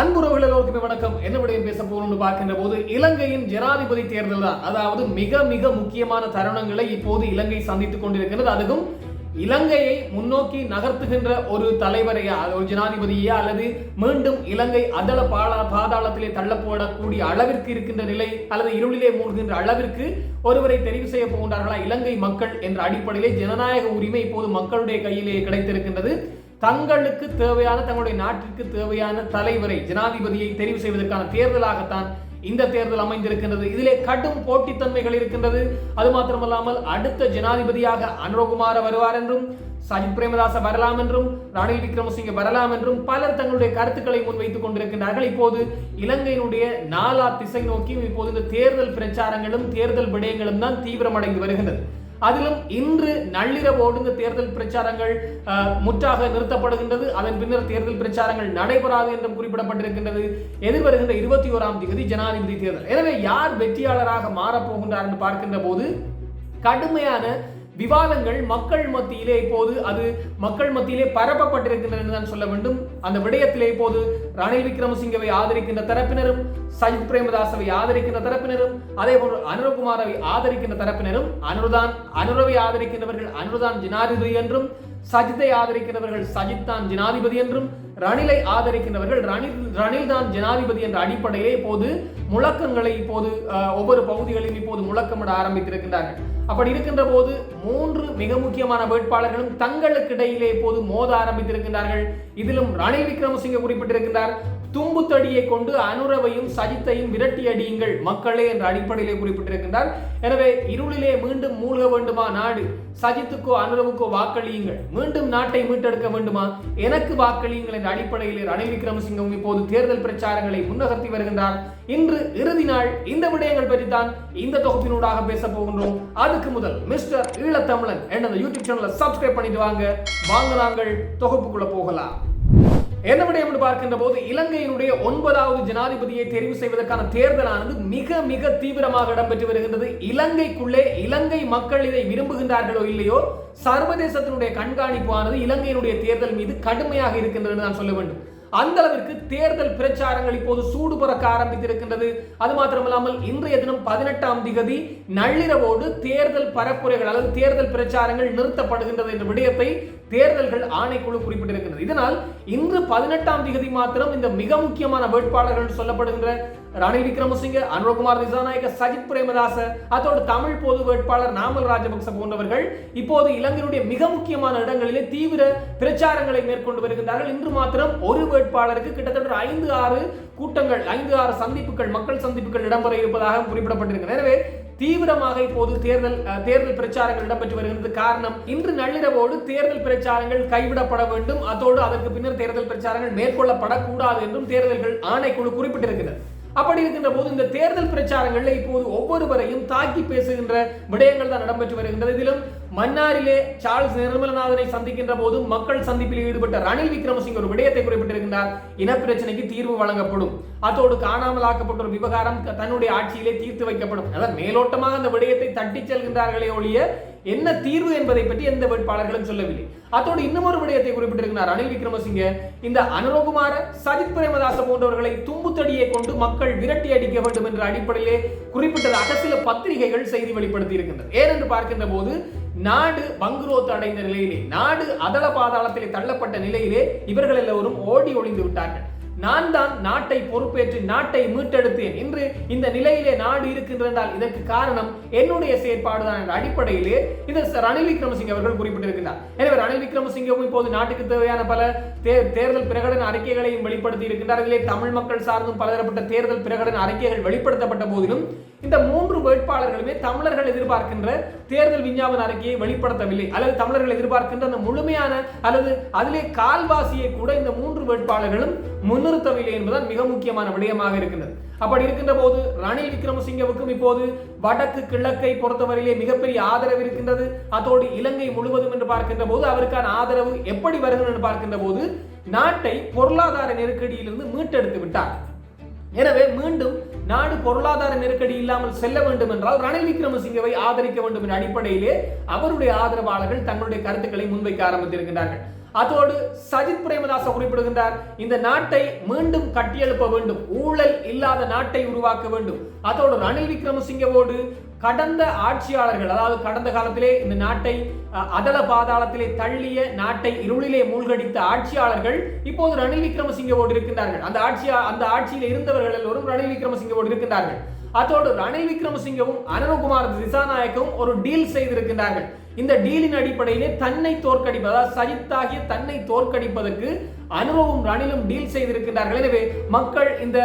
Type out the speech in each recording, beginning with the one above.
அன்புறவுகள் எல்லோருக்குமே வணக்கம். என்ன விடயம் பேச போகணும்னு பார்க்கின்ற போது இலங்கையின் ஜனாதிபதி தேர்தல் தான் அதாவது மிக மிக முக்கியமான தருணங்களை இப்போது இலங்கை சந்தித்துக் கொண்டிருக்கிறது அதுவும் இலங்கையை முன்னோக்கி நகர்த்துகின்ற ஒரு தலைவரையா ஒரு ஜனாதிபதியா அல்லது மீண்டும் இலங்கை அதள பாலா பாதாளத்திலே தள்ளப்படக்கூடிய அளவிற்கு இருக்கின்ற நிலை அல்லது இருளிலே மூழ்கின்ற அளவிற்கு ஒருவரை தெரிவு செய்ய போகின்றார்களா இலங்கை மக்கள் என்ற அடிப்படையிலே ஜனநாயக உரிமை இப்போது மக்களுடைய கையிலே கிடைத்திருக்கின்றது. தங்களுக்கு தேவையான தங்களுடைய நாட்டிற்கு தேவையான தலைவரை ஜனாதிபதியை தெரிவு செய்வதற்கான தேர்தலாகத்தான் இந்த தேர்தல் அமைந்திருக்கின்றது. இதிலே கடும் போட்டித்தன்மைகள் இருக்கின்றது. அது மாத்திரமல்லாமல் அடுத்த ஜனாதிபதியாக அனுரகுமார வருவார் என்றும் சஜித் பிரேமதாச வரலாம் என்றும் ரணில் விக்ரமசிங்க வரலாம் என்றும் பலர் தங்களுடைய கருத்துக்களை முன்வைத்துக் கொண்டிருக்கின்றார்கள். இப்போது இலங்கையினுடைய நாலா திசை நோக்கியும் இப்போது இந்த தேர்தல் பிரச்சாரங்களும் தேர்தல் விடயங்களும் தான் தீவிரமடைந்து வருகின்றது. அதிலும் இன்று நள்ளிரவோடு இந்த தேர்தல் பிரச்சாரங்கள் முற்றாக நிறுத்தப்படுகின்றது. அதன் பின்னர் தேர்தல் பிரச்சாரங்கள் நடைபெறாது என்றும் குறிப்பிடப்பட்டிருக்கின்றது. எதிர்வருகின்ற இருபத்தி ஓராம் தேதி ஜனாதிபதி தேர்தல். எனவே யார் வெற்றியாளராக மாறப்போகின்றார் என்று பார்க்கின்ற போது கடுமையான விவாதங்கள் மக்கள் மத்தியிலே இப்போது அது மக்கள் மத்தியிலே பரப்பப்பட்டிருக்கின்றன என்று தான் சொல்ல வேண்டும். அந்த விடயத்திலே இப்போது ரணில் விக்ரமசிங்கவை ஆதரிக்கின்ற தரப்பினரும் சஜித் பிரேமதாசவை ஆதரிக்கின்ற தரப்பினரும் அதே போன்று அனுரகுமாரவை ஆதரிக்கின்ற தரப்பினரும் அனுருதான் அனுரவை ஆதரிக்கின்றவர்கள் அனுருதான் ஜனாதிபதி என்றும் சஜித்தை ஆதரிக்கிறவர்கள் சஜித் தான் ஜனாதிபதி என்றும் ரணிலை ஆதரிக்கின்றவர்கள் ரணில் ரணில் தான் ஜனாதிபதி என்ற அடிப்படையிலே இப்போது முழக்கங்களை இப்போது ஒவ்வொரு பகுதிகளிலும் இப்போது முழக்கமிட ஆரம்பித்திருக்கின்றார்கள். அப்படி இருக்கின்ற போது மூன்று மிக முக்கியமான வேட்பாளர்களும் தங்களுக்கு இடையிலே இப்போது மோத ஆரம்பித்திருக்கின்றார்கள். இதிலும் ரணில் விக்ரமசிங்க குறிப்பிட்டிருக்கின்றார். தும்பு தடியை கொண்டு அனுரவையும் சஜித்தையும் விரட்டி அடியுங்கள். மக்களே என்ற அடிப்படையிலே குறிப்பிட்டிருக்கின்றார். எனவே இருளிலே மீண்டும் மூழ்க வேண்டுமா நாடு? சஜித்துக்கோ அனுரவுக்கோ வாக்களியுங்கள். மீண்டும் நாட்டை மீட்டெடுக்க வேண்டுமா? எனக்கு வாக்களியுங்கள் என்ற அடிப்படையிலே ரணில் விக்ரமசிங்கம் இப்போது தேர்தல் பிரச்சாரங்களை முன்னகர்த்தி வருகின்றார். இன்று இறுதி நாள். இந்த விடயங்கள் பற்றி தான் இந்த தொகுப்பினூடாக பேச போகின்றோம். அதுக்கு முதல் மிஸ்டர் ஈழத்தமிழன் என்ன யூடியூப் சேனலை சப்ஸ்கிரைப் பண்ணிட்டு வாங்க. வாங்க நாங்கள் தொகுப்புக்குள்ள போகலாம். என்ன விடயம் என்று பார்க்கின்ற போது இலங்கையினுடைய ஒன்பதாவது ஜனாதிபதியை தெரிவு செய்வதற்கான தேர்தலானது மிக மிக தீவிரமாக இடம்பெற்று வருகின்றது. இலங்கைக்குள்ளே இலங்கை மக்கள் இதை விரும்புகின்றார்களோ இல்லையோ சர்வதேசத்தினுடைய கண்காணிப்பானது இலங்கையினுடைய தேர்தல் மீது கடுமையாக இருக்கின்றது நான் சொல்ல வேண்டும். அந்த அளவிற்கு தேர்தல் பிரச்சாரங்கள் இப்போது சூடு பறக்க ஆரம்பித்திருக்கின்றது. அது மாத்திரமல்லாமல் இன்றைய தினம் பதினெட்டாம் திகதி நள்ளிரவோடு தேர்தல் பரப்புரைகள் அல்லது தேர்தல் பிரச்சாரங்கள் நிறுத்தப்படுகின்றது என்ற விடயத்தை தேர்தல்கள் ஆணைக்குழு குறிப்பிட்டிருக்கிறது இதனால் இன்று பதினெட்டாம் திகதி மாத்திரம் இந்த மிக முக்கியமான வேட்பாளர்கள் சொல்லப்படுகின்ற ரணில் விக்ரமசிங்க அனுரகுமார் திசாநாயக சஜித் பிரேமதாச அதோடு தமிழ் பொது வேட்பாளர் நாமல் ராஜபக்ச போன்றவர்கள் இப்போது இலங்கையினுடைய மிக முக்கியமான இடங்களிலே தீவிர பிரச்சாரங்களை மேற்கொண்டு வருகின்றார்கள். இன்று மாத்திரம் ஒரு வேட்பாளருக்கு கிட்டத்தட்ட ஐந்து ஆறு கூட்டங்கள் ஐந்து ஆறு சந்திப்புகள் மக்கள் சந்திப்புகள் இடம்பெற இருப்பதாக குறிப்பிடப்பட்டிருக்கிறது. எனவே தீவிரமாக இப்போது தேர்தல் அஹ், தேர்தல் பிரச்சாரங்கள் இடம்பெற்று வருகிறது காரணம் இன்று நள்ளிரவோடு தேர்தல் பிரச்சாரங்கள் கைவிடப்பட வேண்டும். அதோடு அதற்கு பின்னர் தேர்தல் பிரச்சாரங்கள் மேற்கொள்ளப்படக்கூடாது என்றும் தேர்தல்கள் ஆணைக்குழு குறிப்பிட்டிருக்கிறது. அப்படி இருக்கின்ற போது இந்த தேர்தல் பிரச்சாரங்களில் இப்போது ஒவ்வொருவரையும் தாக்கி பேசுகின்ற விடயங்கள் தான் இடம்பெற்று வருகின்றது. இதிலும் மன்னாரிலே சார்ல்ஸ் நிர்மலநாதனை சந்திக்கின்ற போது மக்கள் சந்திப்பில் ஈடுபட்ட ரணில் விக்ரமசிங்க ஒரு விடயத்தை குறிப்பிட்டிருக்கின்றார். இனப்பிரச்சனைக்கு தீர்வு வழங்கப்படும். அதோடு காணாமலாக்கப்பட்ட ஒரு விவகாரம் தன்னுடைய ஆட்சியிலே தீர்த்து வைக்கப்படும். அதான் மேலோட்டமாக அந்த விடயத்தை தட்டிச் செல்கின்றார்களே ஒழிய என்ன தீர்வு என்பதை பற்றி எந்த வேட்பாளர்களும் சொல்லவில்லை. அதோடு இன்னும் ஒரு விடயத்தை குறிப்பிட்டிருக்கிறார் ரணில் விக்ரமசிங்க. இந்த அனுரகுமார சஜித் பிரேமதாச போன்றவர்களை தும்புத்தடியை கொண்டு மக்கள் விரட்டி அடிக்க வேண்டும் என்ற அடிப்படையிலே குறிப்பிட்டதாக சில பத்திரிகைகள் செய்தி வெளிப்படுத்தி இருக்கின்றன ஏனென்று பார்க்கின்ற போது நாடு பங்குரோத்து அடைந்த நிலையிலே நாடு அதள பாதாளத்திலே தள்ளப்பட்ட நிலையிலே இவர்கள் எல்லோரும் ஓடி ஒளிந்து விட்டார்கள். நான் தான் நாட்டை பொறுப்பேற்று நாட்டை மீட்டெடுத்தேன் என்று இந்த நிலையிலே நாடு இருக்கின்றதால் இதற்கு காரணம் என்னுடைய செயற்பாடுதான் என்ற அடிப்படையிலே இந்த ரணில் விக்ரமசிங்க அவர்கள் குறிப்பிட்டிருக்கிறார் எனவே ரணில் விக்ரமசிங்கவும் இப்போது நாட்டுக்கு தேவையான பல தே- தேர்தல் பிரகடன அறிக்கைகளையும் வெளிப்படுத்தி இருக்கின்றார் இதிலே தமிழ் மக்கள் சார்ந்தும் பலதரப்பட்ட தேர்தல் பிரகடன அறிக்கைகள் வெளிப்படுத்தப்பட்ட போதிலும் இந்த மூன்று வேட்பாளர்களுமே தமிழர்கள் எதிர்பார்க்கின்ற தேர்தல் விஞ்ஞாபன அறிக்கையை வெளிப்படுத்தவில்லை. அல்லது தமிழர்கள் எதிர்பார்க்கின்ற அந்த முழுமையான அல்லது அதிலே கால்வாசியை கூட இந்த மூன்று வேட்பாளர்களும் முன்னிறுத்தவில்லை என்பதுதான் மிக முக்கியமான விடயமாக இருக்கின்றது. அப்படி இருக்கின்ற போது ரணில் விக்ரமசிங்கவுக்கும் இப்போது வடக்கு கிழக்கை பொறுத்தவரையிலே மிகப்பெரிய ஆதரவு இருக்கின்றது. அதோடு இலங்கை முழுவதும் என்று பார்க்கின்ற போது அவருக்கான ஆதரவு எப்படி வருகிறது என்று பார்க்கின்ற போது நாட்டை பொருளாதார நெருக்கடியிலிருந்து மீட்டெடுத்து விட்டார். எனவே மீண்டும் நாடு பொருளாதார நெருக்கடி இல்லாமல் செல்ல வேண்டும் என்றால் ரணில் விக்ரமசிங்கவை ஆதரிக்க வேண்டும் என்ற அடிப்படையிலே அவருடைய ஆதரவாளர்கள் தங்களுடைய கருத்துக்களை முன்வைக்க ஆரம்பித்திருக்கிறார்கள் அதோடு சஜித் பிரேமதாச குறிப்பிடுகின்றார் இந்த நாட்டை மீண்டும் கட்டியெழுப்ப வேண்டும் ஊழல் இல்லாத நாட்டை உருவாக்க வேண்டும். அதோடு ரணில் விக்ரமசிங்கவோடு கடந்த ஆட்சியாளர்கள் அதாவது கடந்த காலத்திலே இந்த நாட்டை அதல பாதாளத்திலே தள்ளிய நாட்டை இருளிலே மூழ்கடித்த ஆட்சியாளர்கள் இப்போது ரணில் விக்ரமசிங்கவோடு இருக்கின்றார்கள். அந்த ஆட்சியா அந்த ஆட்சியில் இருந்தவர்கள் எல்லோரும் ரணில் விக்ரமசிங்கவோடு இருக்கின்றார்கள். அதோடு ரணில் விக்ரமசிங்கவும் அனந்தகுமார் திசாநாயக்கவும் ஒரு டீல் செய்திருக்கின்றார்கள். இந்த டீலின் அடிப்படையிலே தன்னை தோற்கடிப்பது அதாவது சஜித்தாகிய தன்னை தோற்கடிப்பதற்கு அனுபவம் ரணிலும் டீல் செய்திருக்கின்றார்கள். எனவே மக்கள் இந்த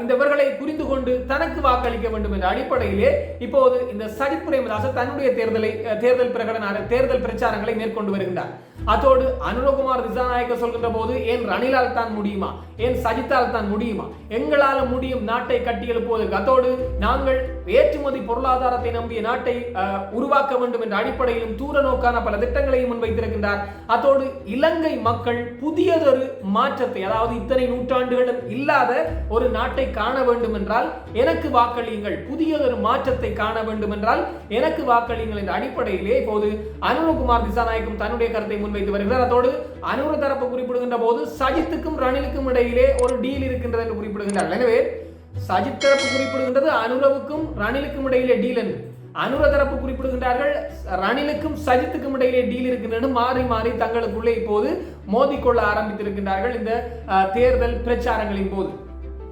இந்த இவர்களை புரிந்து கொண்டு தனக்கு வாக்களிக்க வேண்டும் என்ற அடிப்படையிலே இப்போது இந்த சஜித் பிரேமதாச தன்னுடைய தேர்தலை தேர்தல் பிரகடன தேர்தல் பிரச்சாரங்களை மேற்கொண்டு வருகின்றார். அதோடு அனுரகுமார் திசாநாயக்க சொல்கின்ற போது ஏன் ரணிலால் தான் முடியுமா? ஏன் சஜித்தால் தான் முடியுமா? எங்களால் முடியும் நாட்டை கட்டி எழுப்புவதற்கு? அதோடு நாங்கள் ஏற்றுமதி பொருளாதாரத்தை நம்பிய நாட்டை உருவாக்க வேண்டும் என்ற அடிப்படையிலும் தூர நோக்கான பல திட்டங்களையும் முன்வைத்திருக்கின்றார். அதோடு இலங்கை மக்கள் புதியதொரு மாற்றத்தை அதாவது இத்தனை நூற்றாண்டுகளும் இல்லாத ஒரு நாட்டை காண வேண்டும் என்றால் எனக்கு வாக்களியுங்கள். புதியதொரு மாற்றத்தை காண வேண்டும் என்றால் எனக்கு வாக்களியுங்கள் என்ற அடிப்படையிலே இப்போது அனுரகுமார் திசாநாயக்கும் தன்னுடைய கருத்தை முன்வைத்து வருகிறார். அதோடு அனுர தரப்பு குறிப்பிடுகின்ற போது சஜித்துக்கும் ரணிலுக்கும் இடையிலே ஒரு டீல் இருக்கின்றது என்று குறிப்பிடுகின்றார் எனவே சஜித் தரப்பு குறிப்பிடுகின்றது அனுரவுக்கும் ரணிலுக்கும் இடையிலே டீல் என்று. அனுர தரப்பு குறிப்பிடுகின்றார்கள் ரணிலுக்கும் சஜித்துக்கும் இடையிலே டீல் இருக்கின்றன மாறி மாறி தங்களுக்குள்ளே இப்போது மோதிக்கொள்ள ஆரம்பித்திருக்கின்றார்கள் இந்த அஹ், தேர்தல் பிரச்சாரங்களின் போது.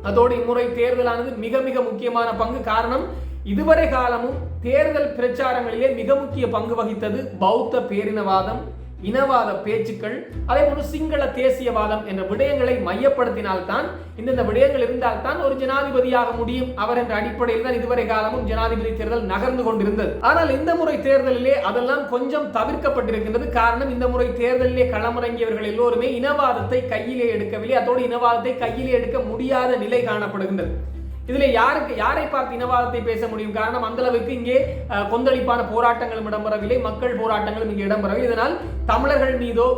அதோடு இம்முறை தேர்தலானது மிக மிக முக்கியமான பங்கு. காரணம் இதுவரை காலமும் தேர்தல் பிரச்சாரங்களிலே மிக முக்கிய பங்கு வகித்தது பௌத்த பேரினவாதம் இனவாத பேச்சுக்கள் அதே போன்று சிங்கள தேசியவாதம் என்ற விடயங்களை மையப்படுத்தினால்தான் இந்தந்த விடயங்கள் இருந்தால்தான் ஒரு ஜனாதிபதியாக முடியும். அவர் என்ற அடிப்படையில் தான் இதுவரை காலமும் ஜனாதிபதி தேர்தல் நகர்ந்து கொண்டிருந்தது. ஆனால் இந்த முறை தேர்தலிலே அதெல்லாம் கொஞ்சம் தவிர்க்கப்பட்டிருக்கின்றது. காரணம் இந்த முறை தேர்தலிலே களமிறங்கியவர்கள் எல்லோருமே இனவாதத்தை கையிலே எடுக்கவில்லை. அதோடு இனவாதத்தை கையிலே எடுக்க முடியாத நிலை காணப்படுகின்றது. இதுல யாருக்கு யாரை பார்த்து இனவாதத்தை பேச முடியும்? காரணம் அந்த அளவுக்கு இங்கே கொந்தளிப்பான போராட்டங்களும் இடம்பெறவில்லை. மக்கள் போராட்டங்களும் இங்கே இடம்பெறவில்லை. இதனால் தமிழர்கள் மீதோ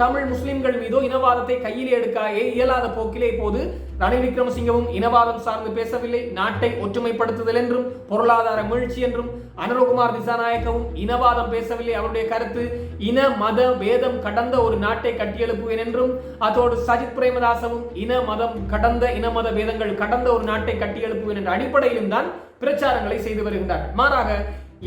தமிழ் முஸ்லிம்கள் மீதோ இனவாதத்தை கையில் எடுக்க இயலாத போக்கிலே இப்போது ரணில் விக்ரமசிங்கவும் இனவாதம் சார்ந்து பேசவில்லை. நாட்டை ஒற்றுமைப்படுத்துதல் என்றும் பொருளாதார மீழ்ச்சி என்றும் அனுரகுமார் திசாநாயக்கவும் இனவாதம் பேசவில்லை. அவருடைய கருத்து இன மத வேதம் கடந்த ஒரு நாட்டை கட்டியெழுப்புவேன் என்றும் அதோடு சஜித் பிரேமதாசவும் இன மதம் கடந்த இன மத வேதங்கள் கடந்த ஒரு நாட்டை கட்டியெழுப்புவேன் என்ற அடிப்படையிலும் தான் பிரச்சாரங்களை செய்து வருகின்றார். மாறாக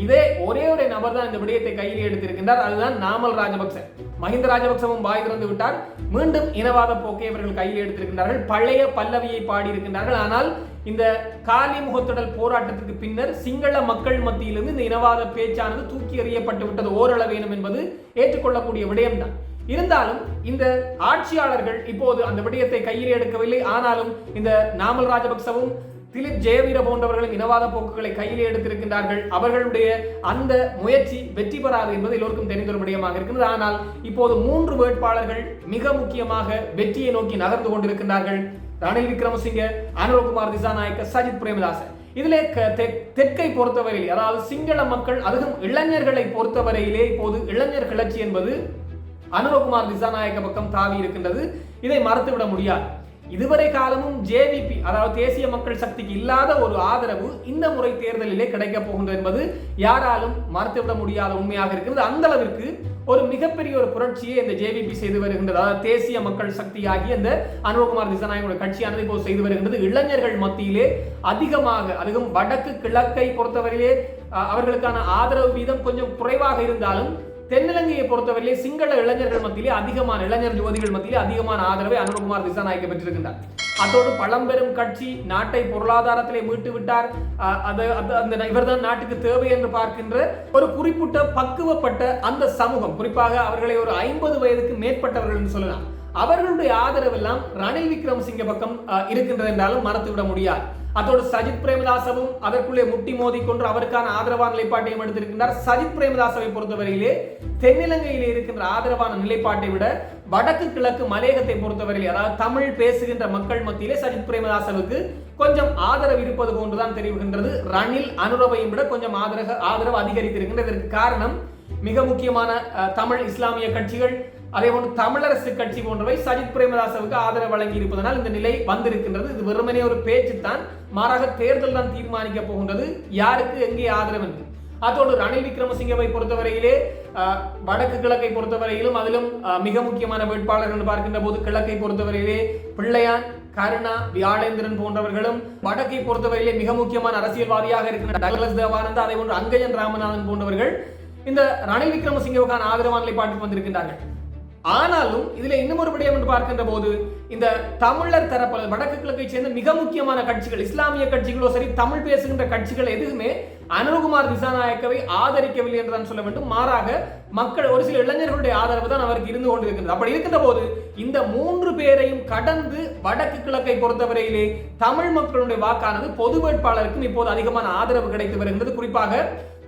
இதே ஒரே ஒரு நபர் தான் இந்த விடயத்தை கையில் எடுத்திருக்கின்றார். அதுதான் நாமல் ராஜபக்ச மஹிந்த ராஜபக்சவும் வாய் திறந்து விட்டார். மீண்டும் இனவாத போக்கை அவர்கள் கையில் எடுத்திருக்கின்றார்கள். பழைய பல்லவியை பாடியிருக்கின்றார்கள். ஆனால் இந்த காலி முகத்துடல் போராட்டத்திற்கு பின்னர் சிங்கள மக்கள் மத்தியிலிருந்து இந்த இனவாத பேச்சானது தூக்கி எறியப்பட்டு விட்டது. ஓரளவேனும் என்பது ஏற்றுக்கொள்ளக்கூடிய விடயம்தான். இருந்தாலும் இந்த ஆட்சியாளர்கள் இப்போது அந்த விடயத்தை கையில் எடுக்கவில்லை. ஆனாலும் இந்த நாமல் ராஜபக்சவும் திலிப் ஜெயவீர போன்றவர்களும் இனவாத போக்குகளை கையிலே எடுத்திருக்கின்றார்கள். அவர்களுடைய அந்த முயற்சி வெற்றி பெறாது என்பது எல்லோருக்கும் தெரிந்த விடயமாக இருக்கிறது ஆனால் இப்போது மூன்று வேட்பாளர்கள் மிக முக்கியமாக வெற்றியை நோக்கி நகர்ந்து கொண்டிருக்கின்றார்கள். ரணில் விக்ரமசிங்க அனுரகுமார் திசாநாயக்க சஜித் பிரேமதாசன். இதிலே தெற்கை பொறுத்தவரையில் அதாவது சிங்கள மக்கள் அதுவும் இளைஞர்களை பொறுத்தவரையிலே இப்போது இளைஞர் கிளர்ச்சி என்பது அனுரகுமார் திசாநாயக்க பக்கம் தாவி இருக்கின்றது. இதை மறுத்துவிட முடியாது. இதுவரை காலமும் ஜேவிபி அதாவது தேசிய மக்கள் சக்திக்கு இல்லாத ஒரு ஆதரவு இந்த முறை தேர்தலிலே கிடைக்கப் போகின்றது என்பது யாராலும் மறுத்துவிட முடியாத உண்மையாக இருக்கிறது. அந்த அளவிற்கு ஒரு மிகப்பெரிய ஒரு புரட்சியை இந்த ஜேவிபி செய்து வருகின்றது. அதாவது தேசிய மக்கள் சக்தி ஆகிய இந்த அனுபகுமார் திசாநாயகோட கட்சியானது இப்போ செய்து வருகின்றது. இளைஞர்கள் மத்தியிலே அதிகமாக அதுவும் வடக்கு கிழக்கை பொறுத்தவரையிலே அவர்களுக்கான ஆதரவு வீதம் கொஞ்சம் குறைவாக இருந்தாலும் தென்னிலங்கையை பொறுத்தவரையிலே சிங்கள இளைஞர்கள் மத்தியிலே அதிகமான இளைஞர் யுவதிகள் மத்தியிலே அதிகமான ஆதரவை அனுரகுமார் திசாநாயக்க பெற்றிருக்கின்றார். அதோடு பழம்பெரும் கட்சி நாட்டை பொருளாதாரத்திலே மீட்டு விட்டார் அஹ், அது அந்த இவர்தான் நாட்டுக்கு தேவை என்று பார்க்கின்ற ஒரு குறிப்பிட்ட பக்குவப்பட்ட அந்த சமூகம். குறிப்பாக அவர்களை ஒரு ஐம்பது வயதுக்கு மேற்பட்டவர்கள் என்று சொல்லலாம். அவர்களுடைய ஆதரவெல்லாம் ரணில் விக்ரமசிங்க பக்கம் அஹ், இருக்கின்றது என்றாலும் மறத்துவிட முடியாது. அதோடு சஜித் பிரேமதாசவும் அதற்குள்ளே முட்டி மோதி கொண்டு அவருக்கான ஆதரவான நிலைப்பாட்டையும் எடுத்திருக்கின்றார். சஜித் பிரேமதாசவை பொறுத்தவரையிலே தென்னிலங்கையில் இருக்கின்ற ஆதரவான நிலைப்பாட்டை விட வடக்கு கிழக்கு மலையகத்தை பொறுத்தவரையிலே அதாவது தமிழ் பேசுகின்ற மக்கள் மத்தியிலே சஜித் பிரேமதாசவுக்கு கொஞ்சம் ஆதரவு இருப்பது போன்றுதான் தெரிவிக்கின்றது ரணில் அனுரவையும் விட கொஞ்சம் ஆதரவு ஆதரவு அதிகரித்திருக்கின்றது. இதற்கு காரணம் மிக முக்கியமான தமிழ் இஸ்லாமிய கட்சிகள் அதே போன்று தமிழரசு கட்சி போன்றவை சஜித் பிரேமதாசவுக்கு ஆதரவு வழங்கி இருப்பதனால் இந்த நிலை வந்திருக்கின்றது. இது வெறுமனே ஒரு பேச்சு தான் மாறாக தேர்தல் தான் தீர்மானிக்க போகின்றது. யாருக்கு எங்கே ஆதரவு என்று. அதோடு ரணில் விக்ரமசிங்கவை பொறுத்தவரையிலே வடக்கு கிழக்கை பொறுத்தவரையிலும் அதிலும் மிக முக்கியமான வேட்பாளர் என்று பார்க்கின்ற போது கிழக்கை பொறுத்தவரையிலே பிள்ளையான் கருணா வியாழேந்திரன் போன்றவர்களும் வடக்கை பொறுத்தவரையிலே மிக முக்கியமான அரசியல்வாதியாக இருக்கின்ற டக்ளஸ் தேவானந்தா அதே போன்று அங்கஜன் ராமநாதன் போன்றவர்கள் இந்த ரணில் விக்ரமசிங்கவுக்கான ஆதரவான நிலைப்பாட்டுக்கு வந்திருக்கின்றார்கள். ஆனாலும் இதுல இன்னும் ஒரு விடயம் என்று பார்க்கின்ற போது இந்த தமிழர் தரப்பல வடக்கு கிழக்கை சேர்ந்த மிக முக்கியமான கட்சிகள் இஸ்லாமிய கட்சிகளோ சரி தமிழ் பேசுகின்ற கட்சிகள் எதுவுமே அனுகுமார் திசாநாயக்கவை ஆதரிக்கவில்லை என்று தான் சொல்ல வேண்டும். மாறாக மக்கள் ஒரு சில இளைஞர்களுடைய ஆதரவு தான் அவருக்கு இருந்து கொண்டிருக்கிறது அப்படி இருக்கின்ற போது இந்த மூன்று பேரையும் கடந்து வடக்கு கிழக்கை பொறுத்தவரையிலே தமிழ் மக்களுடைய வாக்கானது பொது வேட்பாளருக்கும் இப்போது அதிகமான ஆதரவு கிடைத்து வருகின்றது. குறிப்பாக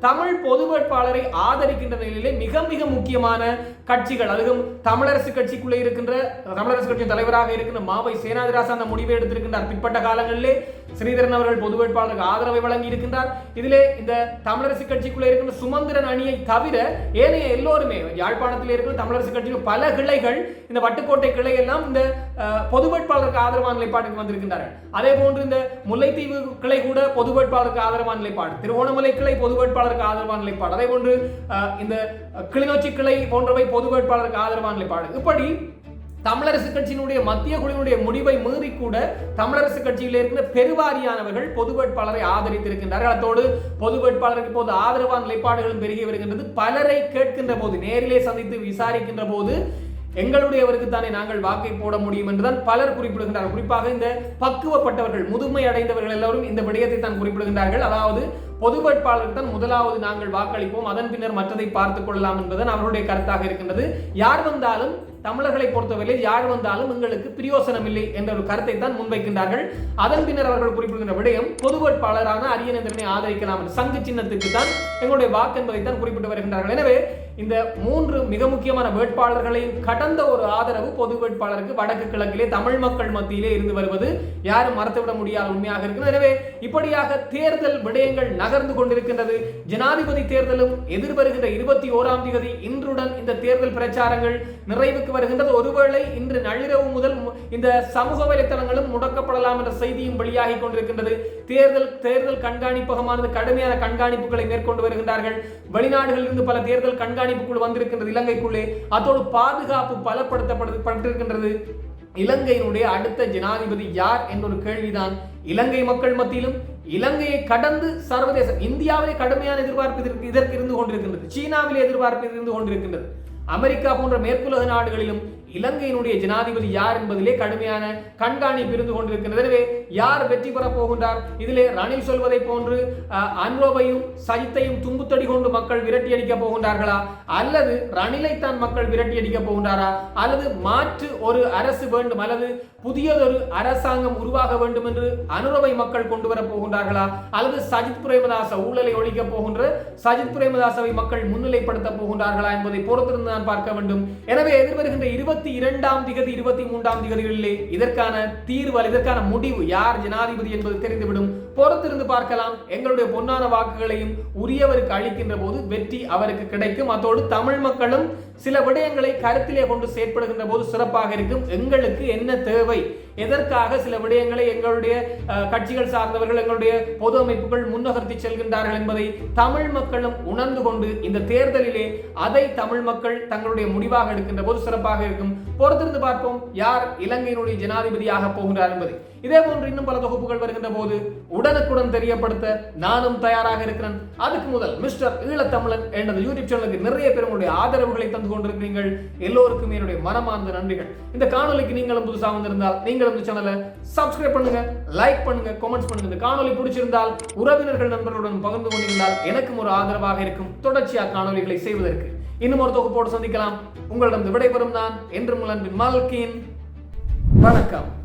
தமிழ் பொது வேட்பாளரை ஆதரிக்கின்ற நிலையிலே மிக மிக முக்கியமான கட்சிகள் அதுவும் தமிழரசு கட்சிக்குள்ளே இருக்கின்ற தமிழரசு கட்சியின் தலைவராக இருக்கின்ற மாவை சேனாதிராசா அந்த முடிவை எடுத்திருக்கின்றார். பிற்பட்ட காலங்களிலே ஸ்ரீதரன் அவர்கள் பொது வேட்பாளருக்கு ஆதரவை வழங்கி இருக்கின்றார். இதிலே இந்த தமிழரசு கட்சிக்குள்ளே இருக்கின்ற சுமந்திரன் அணியை தவிர ஏனைய எல்லோருமே யாழ்ப்பாணத்தில் இருக்கிற தமிழரசு கட்சியில் பல கிளைகள் இந்த வட்டுக்கோட்டை கிளை எல்லாம் இந்த பொது வேட்பாளருக்கு ஆதரவான நிலைப்பாட்டுக்கு வந்திருக்கின்றார்கள். அதே போன்று இந்த முல்லைத்தீவு கிளை கூட பொது வேட்பாளருக்கு ஆதரவான நிலைப்பாடு. திருவோணமலை கிளை பொது வேட்பாளருக்கு ஆதரவான நிலைப்பாடு. அதே போன்று இந்த கிளிநொச்சி கிளை போன்றவை பொது வேட்பாளருக்கு ஆதரவான நிலைப்பாடு. இப்படி தமிழரசு கட்சியினுடைய மத்திய குழுவினுடைய முடிவை மீறி கூட தமிழரசு கட்சியில் இருக்கிற பெருவாரியானவர்கள் பொது வேட்பாளரை ஆதரித்திருக்கின்றார்கள். அதோடு பொது வேட்பாளருக்கு இப்போது ஆதரவான நிலைப்பாடுகளும் பெருகி வருகின்றது. பலரை கேட்கின்ற போது நேரிலே சந்தித்து விசாரிக்கின்ற போது எங்களுடையவருக்கு தானே நாங்கள் வாக்கை போட முடியும் என்றுதான் பலர் குறிப்பிடுகின்றார்கள். குறிப்பாக இந்த பக்குவப்பட்டவர்கள் முதுமை அடைந்தவர்கள் எல்லோரும் இந்த விடயத்தை தான் குறிப்பிடுகின்றார்கள். அதாவது பொது வேட்பாளருக்கு தான் முதலாவது நாங்கள் வாக்களிப்போம். அதன் பின்னர் மற்றதை பார்த்துக் கொள்ளலாம் என்பதன் அவருடைய கருத்தாக இருக்கின்றது. யார் வந்தாலும் தமிழர்களை பொறுத்தவரையில் யார் வந்தாலும் எங்களுக்கு பிரியோசனம் இல்லை என்ற ஒரு கருத்தை தான் முன்வைக்கின்றார்கள். அதன் பின்னர் அவர்கள் குறிப்பிடுகின்ற விடயம் பொது வேட்பாளரான அரியநேந்திரனை ஆதரிக்கலாம் என்ற சங்கு சின்னத்துக்கு தான் எங்களுடைய வாக்கு என்பதை தான் குறிப்பிட்டு வருகின்றார்கள். எனவே இந்த மூன்று மிக முக்கியமான வேட்பாளர்களையும் கடந்த ஒரு ஆதரவு பொது வேட்பாளருக்கு வடக்கு கிழக்கிலே தமிழ் மக்கள் மத்தியிலே இருந்து வருவது யாரும் மறந்துவிட முடியாத உண்மையாக இருக்கிறது எனவே இப்படியாக தேர்தல் விடயங்கள் நகர்ந்து கொண்டிருக்கின்றது. ஜனாதிபதி தேர்தலும் எதிர்வருகின்ற இருபத்தி ஓராம் தேதி இன்றுடன் இந்த தேர்தல் பிரச்சாரங்கள் நிறைவுக்கு வருகின்றது. ஒருவேளை இன்று நள்ளிரவு முதல் இந்த சமூக வலைத்தளங்களும் முடக்கப்படலாம் என்ற செய்தியும் வெளியாகி கொண்டிருக்கின்றது. தேர்தல் தேர்தல் கண்காணிப்பகமானது கடுமையான கண்காணிப்புகளை மேற்கொண்டு வருகின்றார்கள். வெளிநாடுகளிலிருந்து பல தேர்தல் கண்காணிப்புக்குள் வந்திருக்கின்றது இலங்கைக்குள்ளே. அதோடு பாதுகாப்பு பலப்படுத்தப்பட்டிருக்கின்றது இலங்கையினுடைய அடுத்த ஜனாதிபதி யார் என்ற ஒரு கேள்விதான் இலங்கை மக்கள் மத்தியிலும் இலங்கையை கடந்து சர்வதேச இந்தியாவிலே கடுமையான எதிர்பார்ப்பு இதற்கு இருந்து கொண்டிருக்கின்றது. சீனாவிலே எதிர்பார்ப்பு இருந்து கொண்டிருக்கின்றது. அமெரிக்கா போன்ற மேற்குலக நாடுகளிலும் இலங்கையினுடைய ஜனாதிபதி யார் என்பதிலே கடுமையான கண்காணிப்பு இருந்து கொண்டிருக்கின்றது எனவே யார் வெற்றி பெறப் போகின்றார்? இதிலே ரணில் சொல்வதை போன்று அன்ரோவையும் சஜித்தையும் தும்புத்தடி கொண்டு மக்கள் விரட்டி அடிக்க போகின்றார்களா? அல்லது ரணிலைத்தான் மக்கள் விரட்டி அடிக்க போகின்றாரா? அல்லது மாற்று ஒரு அரசு வேண்டும் அல்லது புதியதொரு அரசாங்கம் உருவாக வேண்டும் என்று அனுரவை மக்கள் கொண்டு வரப் போகின்றார்களா? அல்லது சஜித் பிரேமதாச ஊழலை ஒழிக்க போகின்ற சஜித் பிரேமதாசவை மக்கள் முன்னிலைப்படுத்த போகின்றார்களா என்பதை பொறுத்திருந்து நான் பார்க்க வேண்டும். எனவே எதிர்வருகின்ற இருபத்தி இரண்டாம் திகதி இருபத்தி மூன்றாம் திகதிகளிலே இதற்கான தீர்வு இதற்கான முடிவு யார் ஜனாதிபதி என்பது தெரிந்துவிடும். பொறுத்திருந்து பார்க்கலாம். எங்களுடைய பொன்னான வாக்குகளையும் உரியவருக்கு அளிக்கின்ற போது வெற்றி அவருக்கு கிடைக்கும். அத்தோடு தமிழ் மக்களும் சில விடயங்களை கருத்திலே கொண்டு செயற்படுகின்ற போது சிறப்பாக இருக்கும். எங்களுக்கு என்ன தேவை? எதற்காக சில விடயங்களை எங்களுடைய அஹ், கட்சிகள் சார்ந்தவர்கள் எங்களுடைய பொது அமைப்புகள் முன்னகர்த்தி செல்கின்றார்கள் என்பதை தமிழ் மக்களும் உணர்ந்து கொண்டு இந்த தேர்தலிலே அதை தமிழ் மக்கள் தங்களுடைய முடிவாக எடுக்கின்ற போது சிறப்பாக இருக்கும். பொறுத்திருந்து பார்ப்போம் யார் இலங்கையினுடைய ஜனாதிபதியாக போகிறார் என்பது. இதே போன்று இன்னும் பல தொகுப்புகள் வருகின்ற போது உடனுக்குடன் தெரியப்படுத்த நானும் தயாராக இருக்கிறேன். அதுக்கு முதல் மிஸ்டர் ஈழத்தமிழன் எனது யூடியூப் சேனலுக்கு நிறைய பேர் உங்களுடைய ஆதரவுகளை தந்து கொண்டிருக்கிறீர்கள். எல்லோருக்கும் என்னுடைய மனமார்ந்த நன்றிகள். இந்த காணொலிக்கு நீங்களும் புதுசாக வந்திருந்தால் நீங்களும் இந்த சேனலை சப்ஸ்கிரைப் பண்ணுங்க லைக் பண்ணுங்க கமெண்ட்ஸ் பண்ணுங்க. இந்த காணொலி பிடிச்சிருந்தால் உறவினர்கள் நண்பர்களுடன் பகிர்ந்து கொண்டிருந்தால் எனக்கும் ஒரு ஆதரவாக இருக்கும். தொடர்ச்சியாக காணொலிகளை செய்வதற்கு. இன்னும் ஒரு தொகுப்போடு சந்திக்கலாம். உங்களிடம் விடைபெறும் நான் என்று முலன்பின் மால்கின். வணக்கம்.